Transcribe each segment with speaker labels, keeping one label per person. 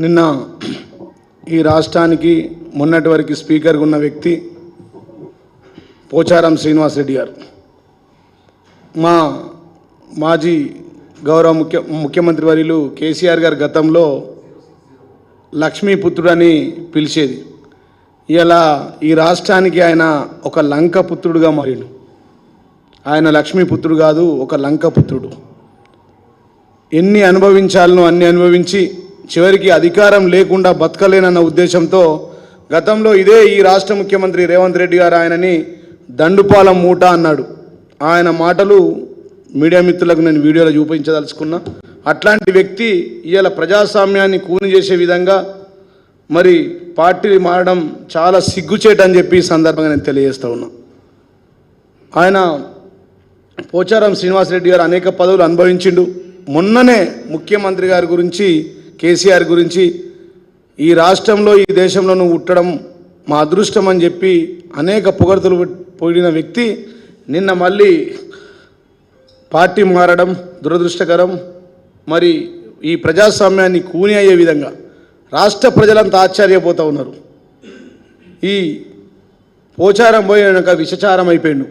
Speaker 1: నిన్న ఈ రాష్ట్రానికి మొన్నటి వరకు స్పీకర్గా ఉన్న వ్యక్తి పోచారం శ్రీనివాస్ రెడ్డి గారు. మా మాజీ గౌరవ ముఖ్య ముఖ్యమంత్రి వర్యులు కేసీఆర్ గారు గతంలో లక్ష్మీపుత్రుడని పిలిచేది. ఇలా ఈ రాష్ట్రానికి ఆయన ఒక లంక పుత్రుడుగా ఆయన లక్ష్మీపుత్రుడు కాదు ఒక లంక పుత్రుడు. ఎన్ని అనుభవించాలనో అన్ని అనుభవించి చివరికి అధికారం లేకుండా బతకలేనన్న ఉద్దేశంతో గతంలో ఇదే ఈ రాష్ట్ర ముఖ్యమంత్రి రేవంత్ రెడ్డి గారు ఆయనని దండుపాలం మూట అన్నాడు. ఆయన మాటలు మీడియా మిత్రులకు నేను వీడియోలో చూపించదలుచుకున్నా. అట్లాంటి వ్యక్తి ఇవాళ ప్రజాస్వామ్యాన్ని కూని చేసే విధంగా మరి పార్టీ మారడం చాలా సిగ్గుచేట అని చెప్పి ఈ సందర్భంగా నేను తెలియజేస్తూ ఉన్నా. ఆయన పోచారం శ్రీనివాసరెడ్డి గారు అనేక పదవులు అనుభవించిండు. మొన్ననే ముఖ్యమంత్రి గారి గురించి కేసీఆర్ గురించి ఈ రాష్ట్రంలో ఈ దేశంలో నువ్వు ఉట్టడం మా అదృష్టం అని చెప్పి అనేక పొగడ్తలు పోయిన వ్యక్తి నిన్న మళ్ళీ పార్టీ మారడం దురదృష్టకరం. మరి ఈ ప్రజాస్వామ్యాన్ని కూని అయ్యే విధంగా రాష్ట్ర ప్రజలంతా ఆశ్చర్యపోతూ ఉన్నారు. ఈ పోచారం పోయినాక విషచారం అయిపోయిండు.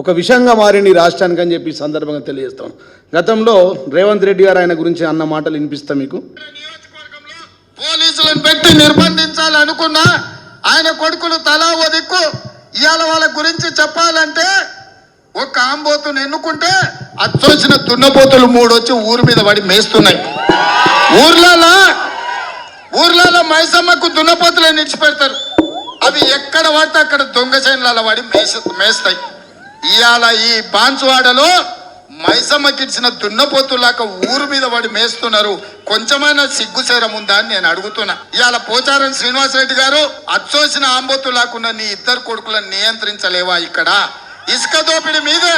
Speaker 1: ఒక విషంగా మారింది ఈ రాష్ట్రానికి అని చెప్పి సందర్భంగా తెలియజేస్తాం గతంలో రేవంత్ రెడ్డి గారు ఆయన గురించి అన్న మాటలు వినిపిస్తా మీకు.
Speaker 2: పోలీసులను పెట్టి నిర్బంధించాలి అనుకున్నా ఆయన కొడుకులు తలా ఓ దిక్కు ఇవాళ వాళ్ళ గురించి చెప్పాలంటే ఒక ఆంబోతుని ఎన్నుకుంటే అచ్చొచ్చిన దున్నపోతులు మూడు వచ్చి ఊరి మీద పడి మేస్తున్నాయి. ఊర్లలో ఊర్లలో మైసమ్మకు నిలిచి పెడతారు అవి ఎక్కడ పడితే అక్కడ దొంగ పడి మేస మేస్తాయి. ఇవాళ ఈ బాన్సువాడలో మైసమ్మకి ఇచ్చిన దున్నపోతులాక ఊరు మీద వాడు మేస్తున్నారు. కొంచెమైనా సిగ్గుసేరం ఉందా అని నేను అడుగుతున్నా. ఇవాళ పోచారం శ్రీనివాసరెడ్డి గారు అచ్చోసిన ఆంబోతులాకున్న నీ ఇద్దరు కొడుకులను నియంత్రించలేవా ఇక్కడ? ఇసుక దోపిడి మీదే.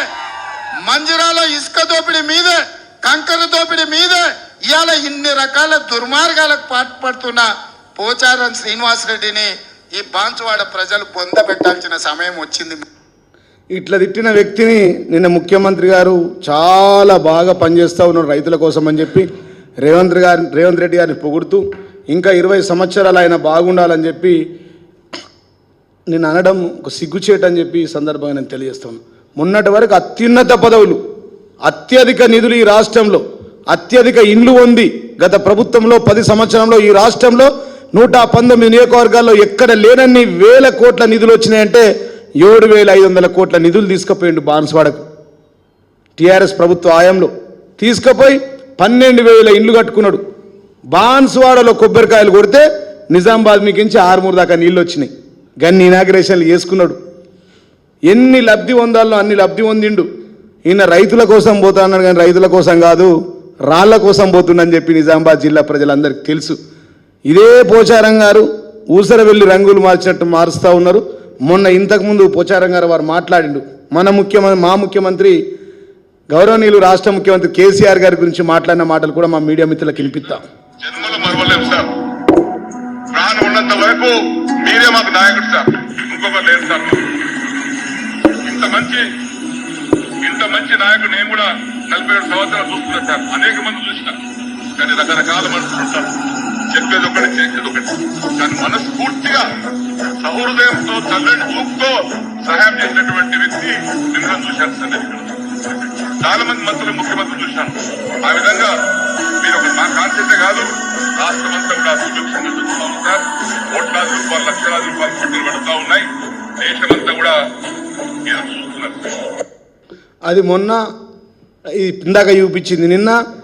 Speaker 2: మంజిరాలో ఇసుక దోపిడీ మీదే. కంకర దోపిడీ మీదే. ఇవాళ ఇన్ని రకాల దుర్మార్గాలకు పాటుపడుతున్న పోచారం శ్రీనివాసరెడ్డిని ఈ బాన్సువాడ ప్రజలు పొందబెట్టాల్సిన సమయం వచ్చింది.
Speaker 1: ఇట్లా తిట్టిన వ్యక్తిని నిన్న ముఖ్యమంత్రి గారు చాలా బాగా పనిచేస్తూ ఉన్నారు రైతుల కోసం అని చెప్పి రేవంత్ గారి రేవంత్ రెడ్డి గారిని పొగుడుతూ ఇంకా ఇరవై సంవత్సరాలు ఆయన బాగుండాలని చెప్పి నేను అనడం ఒక సిగ్గుచేటు అని చెప్పి ఈ సందర్భంగా నేను తెలియజేస్తాను మొన్నటి వరకు అత్యున్నత పదవులు అత్యధిక నిధులు ఈ రాష్ట్రంలో అత్యధిక ఇండ్లు ఉంది గత ప్రభుత్వంలో పది సంవత్సరంలో ఈ రాష్ట్రంలో నూట పంతొమ్మిది నియోజకవర్గాల్లో ఎక్కడ లేనన్ని వేల కోట్ల నిధులు వచ్చినాయంటే ఏడు వేల ఐదు వందల కోట్ల నిధులు తీసుకుపోయిండు బాన్స్వాడకు. టీఆర్ఎస్ ప్రభుత్వ ఆయంలో తీసుకుపోయి పన్నెండు వేల ఇండ్లు కట్టుకున్నాడు. బాన్స్వాడలో కొబ్బరికాయలు కొడితే నిజామాబాద్ మీకించి ఆరుమూరు దాకా నీళ్ళు వచ్చినాయి గన్ని ఇనాగ్రేషన్లు చేసుకున్నాడు. ఎన్ని లబ్ధి పొందాలో అన్ని లబ్ధి పొందిండు. ఈయన రైతుల కోసం పోతా అన్నాడు కానీ రైతుల కోసం కాదు రాళ్ళ కోసం పోతుండని చెప్పి నిజామాబాద్ జిల్లా ప్రజలందరికీ తెలుసు. ఇదే పోచారం గారు ఊసర వెళ్ళి రంగులు మార్చినట్టు మారుస్తూ ఉన్నారు. మొన్న ఇంతకుముందు పోచారం గారు వారు మాట్లాడిండు. మన ముఖ్యమంత్రి మా ముఖ్యమంత్రి గౌరవనీయులు రాష్ట్ర ముఖ్యమంత్రి కేసీఆర్ గారి గురించి మాట్లాడిన మాటలు కూడా మా మీడియా మిత్రులకు వినిపిస్తాం.
Speaker 3: ప్రాణం ఉన్నంత వరకు మీరే మాకు నాయకుడు సార్. ఇంకొకరు లేదు సార్. ఇంత మంచి ఇంత మంచి నాయకుడు నేను కూడా నలభై ఏడు సంవత్సరాలు సార్. అనేక మంది చూసిన. కానీ రకరకాల మనుషులు ఉంటారు. చెప్పేది ఒకటి చేసేది ఒకటి. కానీ మనస్ఫూర్తిగా సహృదయంతో చల్లని చూపుతో సహాయం చేసినటువంటి వ్యక్తి నిన్న చూశాను. సార్ నేను చాలా మంది మంత్రులు ముఖ్యమంత్రులు చూశాను. ఆ విధంగా మీరు ఒక మా కాన్సెప్టే కాదు రాష్ట్రం అంతా కూడా సుభిక్షంగా చూస్తున్నాము సార్. కోట్లాది రూపాయలు లక్షలాది రూపాయలు పట్టులు పడుతూ ఉన్నాయి. దేశమంతా కూడా చూస్తున్నారు.
Speaker 1: అది మొన్న ఇందాక చూపించింది నిన్న